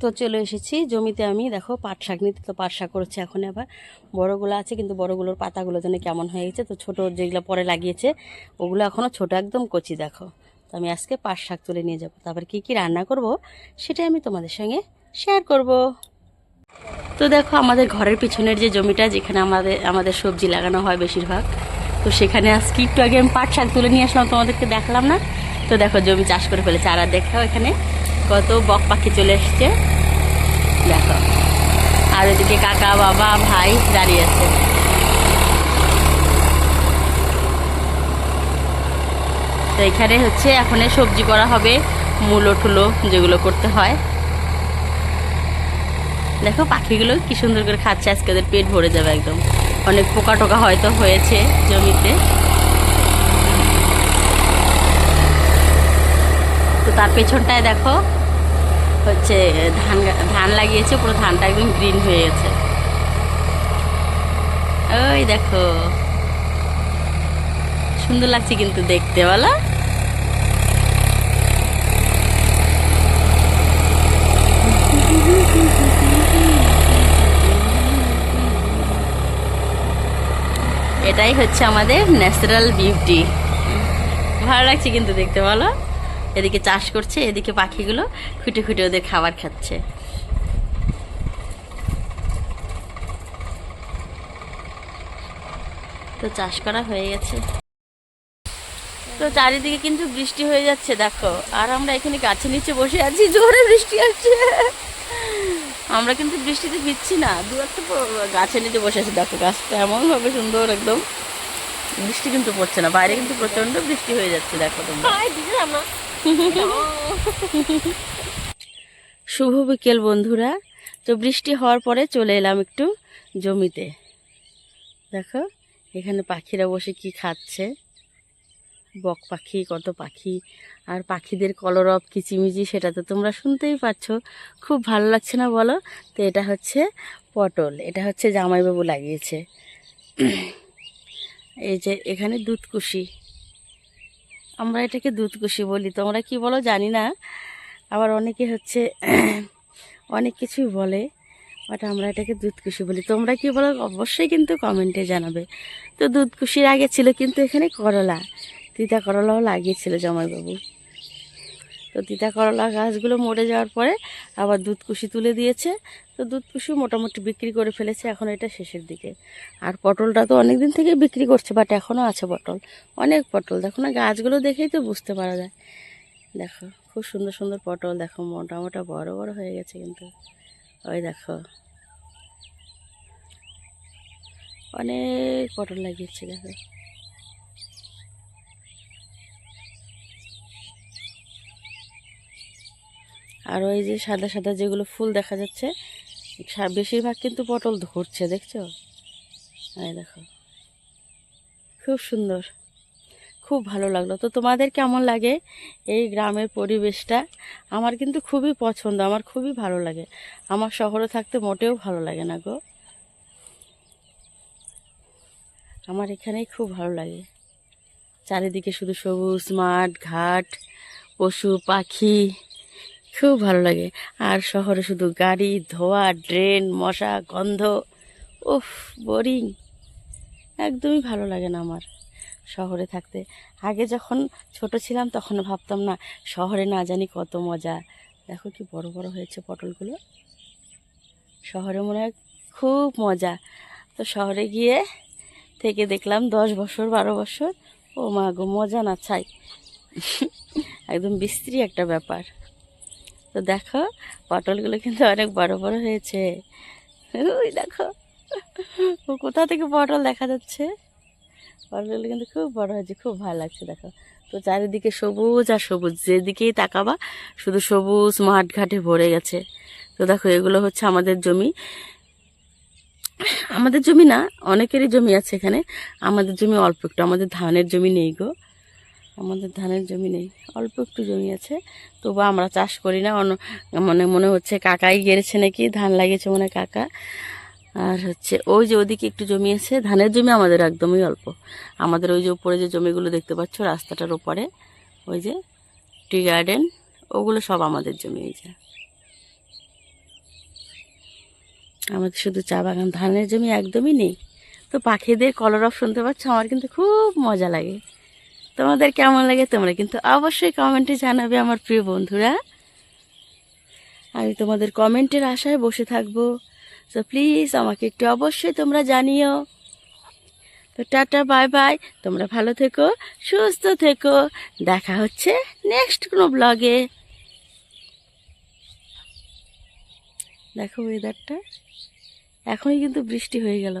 তো চলে এসেছি। জমিতে আমি, দেখো পাট শাক নিতে তো পাট শাক করেছে এখন আবার। বড়গুলো আছে, কিন্তু বড়গুলোর পাতাগুলো যেন কেমন হয়ে গেছে। তো ছোট যেগুলো পরে লাগিয়েছে, ওগুলো এখনও ছোট একদম কচি, দেখো। তো আমি আজকে পাট শাক তুলে নিয়ে যাব। তারপর কী কী রান্না করব, সেটাই আমি তোমাদের সঙ্গে শেয়ার করব। তো দেখো, আমাদের ঘরের পিছনের যে জমিটা, যেখানে আমাদের আমাদের সবজি লাগানো হয় বেশিরভাগ, তো সেখানে আজকে একটু আগে আমি পাট শাক তুলে নিয়ে আসলাম। তোমাদেরকে দেখলাম না? তো দেখো, জমি চাষ করে ফেলেছে। আর দেখাও এখানে। কত বক পাখি চলে এসছে। দেখো। আর এদিকে কাকা, বাবা, ভাই দাঁড়িয়ে আছে। তো এখানে হচ্ছে এখন সবজি করা হবে, মূলো টুলো যেগুলো করতে হয়। দেখো পাখিগুলো কি সুন্দর করে খাচ্ছে, আজকে ওদের পেট ভরে যাবে একদম। অনেক পোকা টোকা হয়তো হয়েছে জমিতে। তো তার পেছনটায় দেখো হচ্ছে, ধান ধান লাগিয়েছে, পুরো ধানটা একদম গ্রিন হয়ে গেছে। ওই দেখো। সুন্দর লাগছে কিন্তু দেখতে, বলো। এটাই হচ্ছে আমাদের ন্যাচারাল বিউটি ভালো লাগছে কিন্তু দেখতে, বলো। এদিকে চাষ করছে, এদিকে পাখিগুলো খুঁটে খুঁটে ওদের খাবার খাচ্ছে। তো চাষ করা হয়ে গেছে। তো চারিদিকে কিন্তু বৃষ্টি হয়ে যাচ্ছে, দেখো। আর আমরা এখানে গাছের নিচে বসে আছি, জোরে বৃষ্টি আসছে। আমরা কিন্তু বৃষ্টিতে ভিজছি না, দু একটা গাছের নিচে বসে আছি। দেখো, গাছটা এমনভাবে সুন্দর একদম। বৃষ্টি কিন্তু পড়ছে না, বাইরে কিন্তু প্রচণ্ড বৃষ্টি হয়ে যাচ্ছে, দেখো তোমরা। শুভ বিকেল, বন্ধুরা। তো বৃষ্টি হওয়ার পরে চলে এলাম একটু জমিতে। দেখো, এখানে পাখিরা বসে কি খাচ্ছে। বক পাখি, কত পাখি। আর পাখিদের কলরব, কিচিমিচি, সেটা তো তোমরা শুনতেই পাচ্ছ খুব ভালো লাগছে না বলো? তো এটা হচ্ছে পটল। এটা হচ্ছে জামাইবাবু লাগিয়েছে। এই যে এখানে দুধকুশি। আমরা এটাকে দুধকুশি বলি। তোমরা কি বলো জানি না। আবার অনেকে হচ্ছে অনেক কিছুই বলে বাট আমরা এটাকে দুধকুশি বলি। তোমরা কি বলো? অবশ্যই কিন্তু কমেন্টে জানাবে। তো দুধকুশির আগে ছিল কিন্তু এখানে করলা। তিতা করলাও লাগিয়েছিল জামাইবাবু। তো তিতা করলা গাছগুলো মরে যাওয়ার পরে আবার দুধকুশি তুলে দিয়েছে। তো দুধকুশি মোটামুটি বিক্রি করে ফেলেছে, এখন এটা শেষের দিকে। আর পটলটা তো অনেক দিন থেকে বিক্রি করছে বাট এখনও আছে পটল। অনেক পটল, দেখো না, গাছগুলো দেখেই তো বুঝতে পারা যায়। দেখো, খুব সুন্দর সুন্দর পটল, দেখো, মোটা মোটা, বড় বড় হয়ে গেছে কিন্তু। ওই দেখো। অনেক পটল লাগিয়েছে, দেখো। আর ওই যে সাদা সাদা যেগুলো ফুল দেখা যাচ্ছে বেশিরভাগ কিন্তু পটল ধরছে, দেখছ? এই দেখো। খুব সুন্দর। খুব ভালো লাগল। তো তোমাদের কেমন লাগে এই গ্রামের পরিবেশটা? আমার কিন্তু খুবই পছন্দ, আমার খুবই ভালো লাগে। আমার শহরে থাকতে মোটেও ভালো লাগে না গো। আমার এখানেই খুব ভালো লাগে। চারিদিকে শুধু সবুজ মাঠ, ঘাট, পশু, পাখি। খুব ভালো লাগে। আর শহরে শুধু গাড়ি, ধোয়া, ড্রেন, মশা, গন্ধ, উফ বোরিং একদমই ভালো লাগে না আমার শহরে থাকতে। আগে যখন ছোট ছিলাম তখন ভাবতাম, না, শহরে না জানি কত মজা। দেখো কি বড় বড় হয়েছে পটলগুলো। শহরে মনে হয় খুব মজা। তো শহরে গিয়ে থেকে দেখলাম দশ বছর, বারো বছর। ও মা গো, মজা না চাই একদম বিশ্রী একটা ব্যাপার। তো দেখো, পটলগুলো কিন্তু অনেক বড় বড় হয়েছে। ওই দেখো কোথা থেকে পটল দেখা যাচ্ছে? পটলগুলো কিন্তু খুব বড় হয়েছে, খুব ভালো লাগছে, দেখো। তো চারিদিকে সবুজ আর সবুজ, যেদিকেই তাকাবা, শুধু সবুজ মাঠ ঘাটে ভরে গেছে। তো দেখো, এগুলো হচ্ছে আমাদের জমি। আমাদের জমি না, অনেকেরই জমি আছে এখানে। আমাদের জমি অল্প একটু, আমাদের ধানের জমি নেই গো। আমাদের ধানের জমি নেই। অল্প একটু জমি আছে। তবু আমরা চাষ করি না। অন্য মানে মনে হচ্ছে কাকাই গেড়েছে নাকি? ধান লাগিয়েছে মনে কাকা। আর হচ্ছে ওই যে ওদিকে একটু জমি আছে। ধানের জমি আমাদের একদমই অল্প। আমাদের ওই যে উপরে যে জমিগুলো দেখতে পাচ্ছ, রাস্তাটার ওপরে, ওই যে টি গার্ডেন, ওগুলো সব আমাদের জমি এই যে। আমাদের শুধু চা বাগান। ধানের জমি একদমই নেই। তো পাখিদের কলরব শুনতে পাচ্ছ? আমার কিন্তু খুব মজা লাগে। তোমাদের কেমন লাগে তোমরা কিন্তু অবশ্যই কমেন্টে জানাবে, আমার প্রিয় বন্ধুরা। আমি তোমাদের কমেন্টের আশায় বসে থাকব। তো প্লিজ আমাকে একটু অবশ্যই তোমরা জানিও। তো টাটা, বাই বাই। তোমরা ভালো থেকো, সুস্থ থেকো। দেখা হচ্ছে নেক্সট কোনো ব্লগে। দেখো ওয়েদারটা এখনই কিন্তু বৃষ্টি হয়ে গেল।